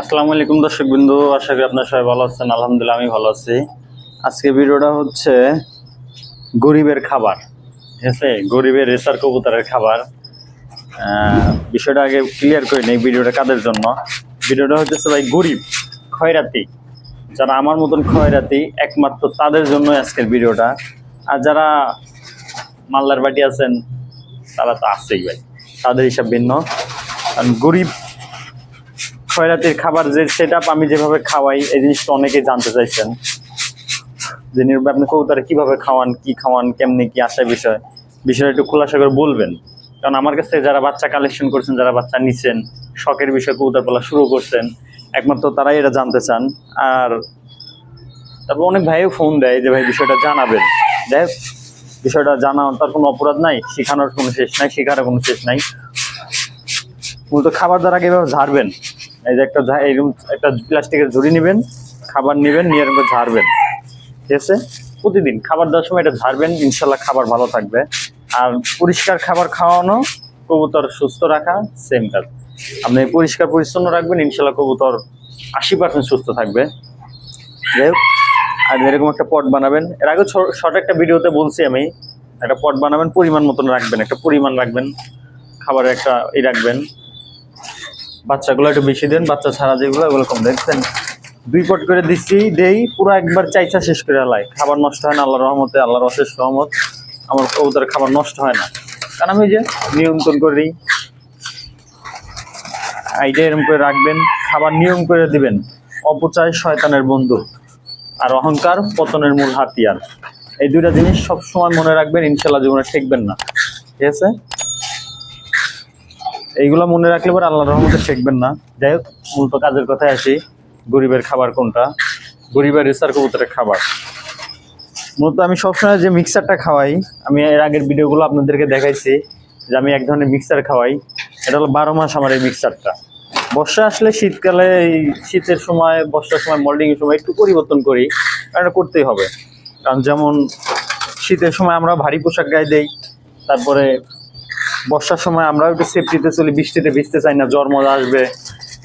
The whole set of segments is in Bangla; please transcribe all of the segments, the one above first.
আসসালামু আলাইকুম দর্শক বিন্দু আশা করি আপনার সবাই ভালো আছেন। আলহামদুলিল্লাহ, আমি ভালো আছি। আজকে ভিডিওটা হচ্ছে গরিবের খাবার, ঠিক আছে? গরিবের রেসার কবুতরের খাবার। বিষয়টা আগে ক্লিয়ার করে নেই ভিডিওটা কাদের জন্য। ভিডিওটা হচ্ছে ভাই গরিব খয়রাতি যারা আমার মতন খয়রাতি একমাত্র তাদের জন্য আজকের ভিডিওটা। আর যারা মাল্লার বাটি আছেন, তারা তো আছেই ভাই। তাদের হিসাব ভিন্ন। কারণ গরিব খয়রাতির খাবার যে সেট আমি যেভাবে খাওয়াই এই জিনিসটা অনেকেই জানতে চাইছেন। যে নির্ভর আপনি কবুতরে কীভাবে খাওয়ান কি খাওয়ান কেমনি কি আসে বিষয় বিষয়টা একটু খোলাসা করে বলবেন। কারণ আমার কাছ যারা বাচ্চা কালেকশন করছেন যারা বাচ্চা নিছেন শখের বিষয়ে কবুতর পালা শুরু করছেন একমাত্র তারাই এটা জানতে চান। আর তারপর অনেক ভাইও ফোন দেয় যে ভাই বিষয়টা জানাবেন। হোক, বিষয়টা জানা তার কোনো অপরাধ নাই শেখানোর কোনো শেষ নাই শেখারও কোনো শেষ নাই। মূলত খাবার দ্বারা কীভাবে ঝাড়বেন? এই যে একটা এরকম একটা প্লাস্টিকের ঝুড়ি নেবেন, খাবার নেবেন, নিয়ে এরকম ঝাড়বেন। ঠিক আছে? প্রতিদিন খাবার দেওয়ার সময় এটা ঝাড়বেন, ইনশাল্লাহ খাবার ভালো থাকবে। আর পরিষ্কার খাবার খাওয়ানো, কবুতর সুস্থ রাখা সেম কাজ। আপনি পরিষ্কার পরিচ্ছন্ন রাখবেন, ইনশাল্লাহ কবুতর আশি পার্সেন্ট সুস্থ থাকবে। যাই হোক, আর এরকম একটা পট বানাবেন। এর আগে শর্ট একটা ভিডিওতে বলছি আমি, একটা পট বানাবেন, পরিমাণ মতন রাখবেন, একটা পরিমাণ রাখবেন, খাবারের একটা ই রাখবেন। বাচ্চাগুলো একটু বেশি দেন, বাচ্চা ছাড়া যেগুলো, ওগুলো কম দেখছেন দুই পট করে দিচ্ছি, দেই, পুরো একবার চাইছা শেষ করে আলাই খাবার নষ্ট হয় না, আল্লাহর রহমতে, আল্লাহর অশেষ রহমত। আমার কবুতরের খাবার নষ্ট হয় না। কারণ আমি যে নিয়ন্ত্রণ করি আইডিয়া এরকম করে রাখবেন, খাবার নিয়ম করে দিবেন। অপচয় শয়তানের বন্ধু আর অহংকার পতনের মূল হাতিয়ার। এই দুইটা জিনিস সবসময় মনে রাখবেন, ইনশাল্লাহ জীবনে ঠেকবেন না। ঠিক আছে? এইগুলো মনে রাখলে পরে আল্লাহর রহমতে ঠেকবেন না। যাই হোক, মূলত কাজের কথায় আসি, গরিবের খাবার কোনটা? গরিবের রেসার কবুতরের খাবার। মূলত আমি সবসময় যে মিক্সারটা খাওয়াই, আমি এর আগের ভিডিওগুলো আপনাদেরকে দেখাইছি যে আমি এক ধরনের মিক্সার খাওয়াই। এটা হলো বারো মাস আমার এই মিক্সারটা। বর্ষা আসলে শীতকালে এই শীতের সময়, বর্ষার সময়, মোল্ডিং এর সময় একটু পরিবর্তন করি, এটা করতেই হবে। কারণ যেমন শীতের সময় আমরা ভারী পোশাক গায়ে দেই, তারপরে বর্ষার সময় আমরাও একটু সেফটিতে চলি বৃষ্টিতে ভিজতে চাই না জ্বর মজা আসবে।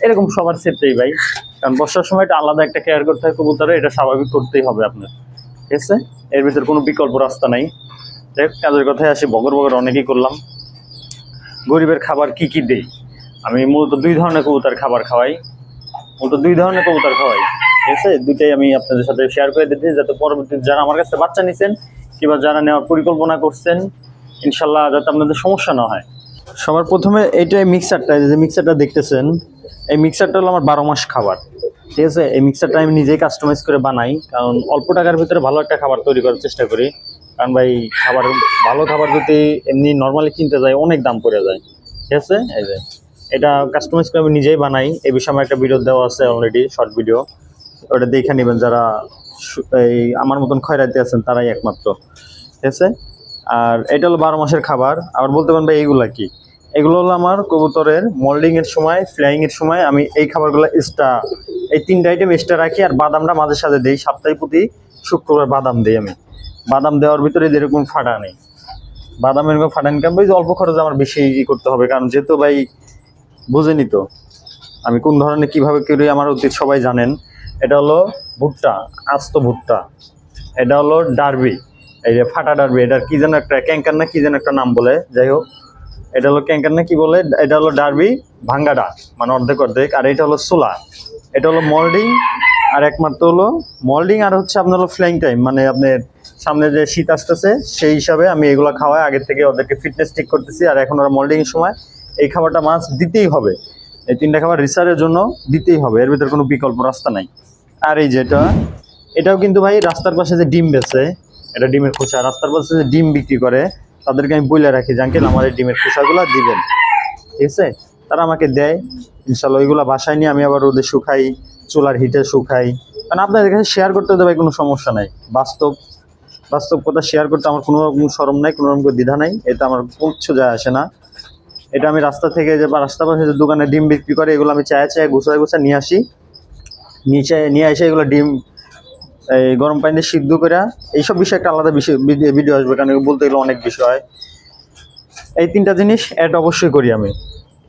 এরকম সবার সেফটাই ভাই। কারণ বর্ষার সময় এটা আলাদা একটা কেয়ার করতে হয় কবুতরে এটা স্বাভাবিক করতেই হবে আপনার। ঠিক আছে? এর ভিতরে কোনো বিকল্প রাস্তা নাই। হোক, কাজের কথায় আসি বগর বগর অনেকেই করলাম। গরিবের খাবার কি কি দেই? আমি মূলত দুই ধরনের কবুতর খাবার খাওয়াই। মূলত দুই ধরনের কবুতর খাওয়াই। ঠিক আছে? দুইটাই আমি আপনাদের সাথে শেয়ার করে দিচ্ছি যাতে পরবর্তীতে যারা আমার কাছে বাচ্চা নিছেন কিংবা যারা নেওয়ার পরিকল্পনা করছেন ইনশাল্লাহ যাতে আপনাদের সমস্যা না হয়। সবার প্রথমে এইটাই মিক্সারটা যে মিক্সারটা দেখতেছেন, এই মিক্সারটা হলো আমার বারো মাস খাবার। ঠিক আছে? এই মিক্সারটা আমি নিজেই কাস্টমাইজ করে বানাই, কারণ অল্প টাকার ভিতরে ভালো একটা খাবার তৈরি করার চেষ্টা করি। কারণ ভাই, খাবার, ভালো খাবার যদি এমনি নর্মালি কিনতে যায় অনেক দাম পড়ে যায়। ঠিক আছে? এই যে, এটা কাস্টমাইজ করে আমি নিজেই বানাই। এই বিষয়ে আমার একটা ভিডিও দেওয়া আছে অলরেডি শর্ট ভিডিও ওটা দেখে নেবেন যারা এই আমার মতন খয়রাতি আছেন, তারাই একমাত্র। ঠিক আছে? আর এটা হলো বারো মাসের খাবার। আবার বলতে পারেন ভাই এইগুলা কি? এগুলো হলো আমার কবুতরের মোল্ডিং এর সময় ফ্লাইং এর সময় আমি এই খাবারগুলো এক্সট্রা এই তিনটা আইটেম এক্সট্রা রাখি আর বাদামটা মাঝে সাথে দিই। সপ্তাহে প্রতি শুক্রবার বাদাম দিই আমি। বাদাম দেওয়ার ভিতরে যেরকম ফাটা নেই। বাদাম এরকম ফাটা ইনকাম ভাই অল্প খরচে আমার বেশি ই করতে হবে, কারণ যেহেতু ভাই বুঝেনি তো, আমি কোন ধরনের কীভাবে করি আমার অতীত সবাই জানেন। এটা হলো ভুট্টা, আস্ত ভুট্টা। এটা হলো ডারবি। এই যে ফাটা ডারবি এটার কি যেন একটা ক্যাঙ্কার না কি যেন একটা নাম বলে, যাই হোক। এটা হলো ক্যাঙ্কার না কি বলে, এটা হলো ডারবি ভাঙ্গাডা মানে অর্ধেক অর্ধেক, আর এটা হলো সোলা। এটা হলো মল্ডিং, আর একমাত্র হলো মল্ডিং, আর হচ্ছে আপনার হলো ফ্লাইং টাইম মানে আপনার সামনে যে শীত আসতেছে, সেই হিসাবে আমি এগুলো খাওয়াই আগে থেকে ওদেরকে ফিটনেস ঠিক করতেছি, আর এখন ওরা মল্ডিং সময় এই খাবারটা মাছ দিতেই হবে। এই তিনটা খাবার রিসার্চের জন্য দিতেই হবে, এর ভিতরে কোনো বিকল্প রাস্তা নাই। আর এই যেটা, এটাও কিন্তু ভাই রাস্তার পাশে যে ডিম বেচে এটা ডিমের খোসা। রাস্তার পাশে যে ডিম বিক্রি করে, তাদেরকে আমি বলে রাখি যে আঙ্কেল আমার এই ডিমের খোসাগুলো দিবেন। ঠিক আছে? তারা আমাকে দেয়। ইনশাল্লাহ ওইগুলো বাসায় নিয়ে আমি আবার রোদে শুকাই, চুলার হিটে শুকাই। কারণ আপনাদের কাছে শেয়ার করতে দেবে কোনো সমস্যা নাই। বাস্তব বাস্তব কথা শেয়ার করতে আমার কোনো রকম সরম নাই, কোনো রকম দ্বিধা নাই। এটা আমার কিচ্ছু যায় আসে না। এটা আমি রাস্তা থেকে যে বা রাস্তা পাশে যে দোকানে ডিম বিক্রি করে, এগুলো আমি চায়ে চায়ে, গুছায় গুছায় নিয়ে আসি। নিচে নিয়ে এসে এগুলো ডিম এই গরম পানিতে সিদ্ধ করে এইসব বিষয়ে একটা আলাদা বিষয় ভিডিও আসবে, কারণ বলতে গেলে অনেক বিষয়। এই তিনটা জিনিস অ্যাড অবশ্যই করি আমি।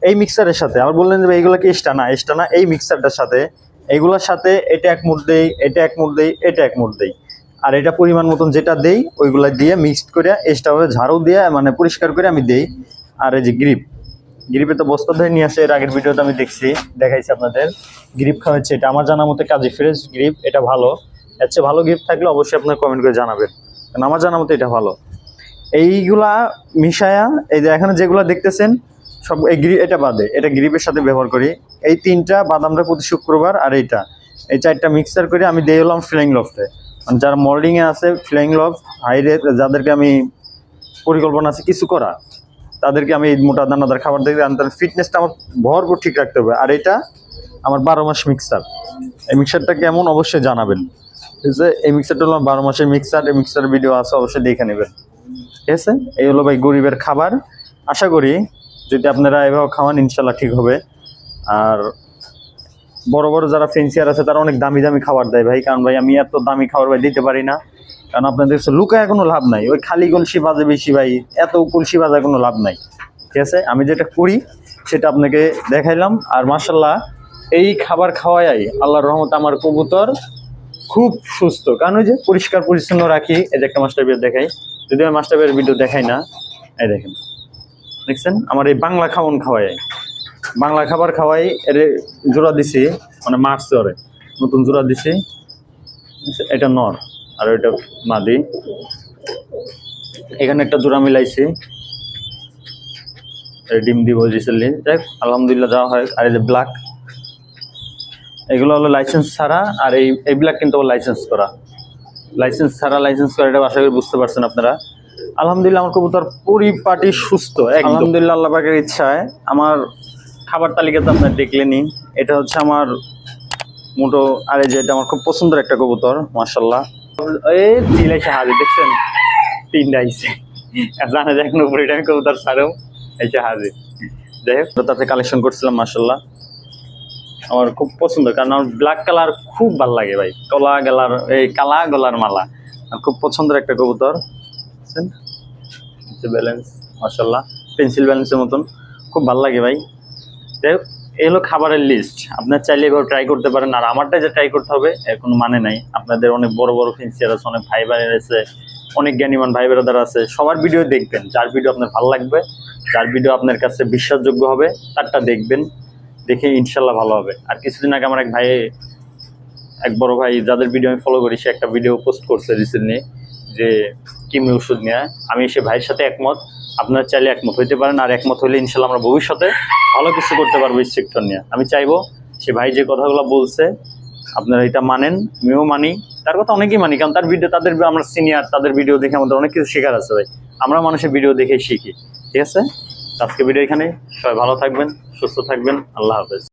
এই মিক্সারের সাথে, আবার বললেন যে এইগুলো কি এক্সট্রা না? এক্সট্রা না, এই মিক্সারটার সাথে। এইগুলোর সাথে এটা এক মুঠ দেই, এটা এক মুঠ দেই, এটা এক মুঠ দেই। আর এটা পরিমাণ মতন যেটা দেই, ওইগুলা দিয়ে মিক্সড করে এক্সট্রাভাবে ঝাড়ু দিয়ে মানে পরিষ্কার করে আমি দেই। আর এই যে গ্রিপ গ্রিপে তো বস্তা ধরে নিয়ে আসে, এর আগের ভিডিওতে আমি দেখছি, দেখাইছি আপনাদের। গ্রিপ খাওয়াচ্ছে এটা। আমার জানা মতে কাজে ফ্রেশ গ্রিপ এটা ভালো। এর চেয়ে ভালো গিফট থাকলে অবশ্যই আপনার কমেন্ট করে জানাবেন। কারণ আমার জানা মতে এটা ভালো। এইগুলা মিশায়া, এই যে এখানে যেগুলা দেখতেছেন, সব এই গ্রি এটা বাদে, এটা গ্রিপের সাথে ব্যবহার করি। এই তিনটা বাদামটা প্রতি শুক্রবার আর এইটা। এই চারটা মিক্সার করে আমি দিয়ে হলাম ফ্লেইং লফটে মানে যারা মোল্ডিং এ আছে ফ্লেইং লফ হাইরে যাদেরকে আমি পরিকল্পনা আছে কিছু করা, তাদেরকে আমি মোটা দানাদার খাবার আমি তাদের ফিটনেসটা আমার ভরপুর ঠিক রাখতে হবে। আর এটা আমার বারো মাস মিক্সার এই মিক্সারটা কেমন অবশ্যই জানাবেন। আছে এই মিক্সারটা হলো বারো মাসের মিক্সার এই মিক্সার ভিডিও আছে, অবশ্যই দেখে নেবেন। ঠিক আছে? এই হলো ভাই গরিবের খাবার। আশা করি যদি আপনারা এভাবে খাওয়ান ইনশাল্লাহ ঠিক হবে। আর বড় বড় যারা ফেন্সিয়ার আছে, তারা অনেক দামি দামি খাবার দেয় ভাই। কারণ ভাই, আমি এত দামি খাবার ভাই দিতে পারি না। কারণ আপনাদের লুকায় কোনো লাভ নাই। ওই খালি কলসি বাজে বেশি ভাই। এত কলসি বাজায় কোনো লাভ নাই। ঠিক আছে? আমি যেটা করি, সেটা আপনাকে দেখাইলাম। আর মার্শাল্লাহ এই খাবার খাওয়াই আল্লাহর রহমত আমার কবুতর খুব সুস্থ। কারণ ওই যে পরিষ্কার পরিচ্ছন্ন রাখি, এই যে একটা মাস্টার বিয়ার দেখাই। যদি আমি মাস্টার বিয়ার ভিডিও দেখাই না, এই দেখেন। দেখছেন? আমার এই বাংলা খাওয়ান খাওয়াই বাংলা খাবার খাওয়াই, এর জোড়া দিছি মানে মারছে ওরে নতুন জোড়া দিছি। এটা নর, আর এটা মাদি। এখানে একটা জোড়া মিলাইছি। ডিম দিব রিসেন্টলি দেখ আলহামদুলিল্লাহ যাওয়া হয়। আর এই যে ব্ল্যাক এগুলো হলো লাইসেন্স ছাড়া আর এই এই ব্ল্যাক কিন্তু লাইসেন্স করা। লাইসেন্স ছাড়া লাইসেন্স করা, এটা আশা করি বুঝতে পারছেন আপনারা। আলহামদুলিল্লাহ, আমার কবুতর পরিপাটি সুস্থ। আলহামদুলিল্লাহ, আল্লাহ পাকের ইচ্ছায়। আমার খাবার তালিকা তালিকাতে আপনার দেখলেনই এটা হচ্ছে আমার মোটো আর যে এটা আমার খুব পছন্দের একটা কবুতর মার্শাল্লাহ এই হাজির, দেখছেন? তিনটা আর জানা যায় কোনো উপরে কবুতর ছাড়েও এসে হাজির। যাই হোক তো তাতে কালেকশন করছিলাম মার্শাল্লাহ আমার খুব পছন্দ কারণ আমার ব্ল্যাক কালার খুব ভালো লাগে ভাই। কলা গলার এই কালা গলার মালা খুব পছন্দের একটা কবুতর। ব্যালেন্স মার্শাল্লাহ পেন্সিল ব্যালেন্সের মতন খুব ভালো লাগে ভাই। যাই হোক এই হলো খাবারের লিস্ট আপনার চাইলে এবার ট্রাই করতে পারেন আর আমারটা যে ট্রাই করতে হবে এর কোনো মানে নাই। আপনাদের অনেক বড় বড় ফেন্সিয়ার আছে অনেক ভাই ভাই আছে অনেক জ্ঞানীমান ভাই বেড়াদার আছে সবার ভিডিও দেখবেন। যার ভিডিও আপনার ভালো লাগবে যার ভিডিও আপনার কাছে বিশ্বাসযোগ্য হবে তারটা দেখবেন। দেখে ইনশাল্লাহ ভালো হবে। আর কিছুদিন আগে আমার এক ভাই, এক বড় ভাই, যাদের ভিডিও আমি ফলো করি, সে একটা ভিডিও পোস্ট করছে রিসেন্টলি যে, কিমি ওষুধ নিয়ে? আমি সে ভাইয়ের সাথে একমত। আপনার চাইলে একমত হইতে পারেন, আর একমত হইলে ইনশাল্লাহ আমরা ভবিষ্যতে ভালো কিছু করতে পারব এই সেক্টর নিয়ে। আমি চাইব সে ভাই যে কথাগুলো বলছে, আপনারা এটা মানেন, আমিও মানি। তার কথা অনেকেই মানি, কারণ তার ভিডিও তাদের আমরা সিনিয়র তাদের ভিডিও দেখে আমাদের অনেক কিছু শেখার আছে ভাই। আমরা মানুষের ভিডিও দেখে শিখি, ঠিক আছে? আজকে ভিডিও এখানে সবাই ভালো থাকবেন সুস্থ থাকবেন। আল্লাহ হাফেজ।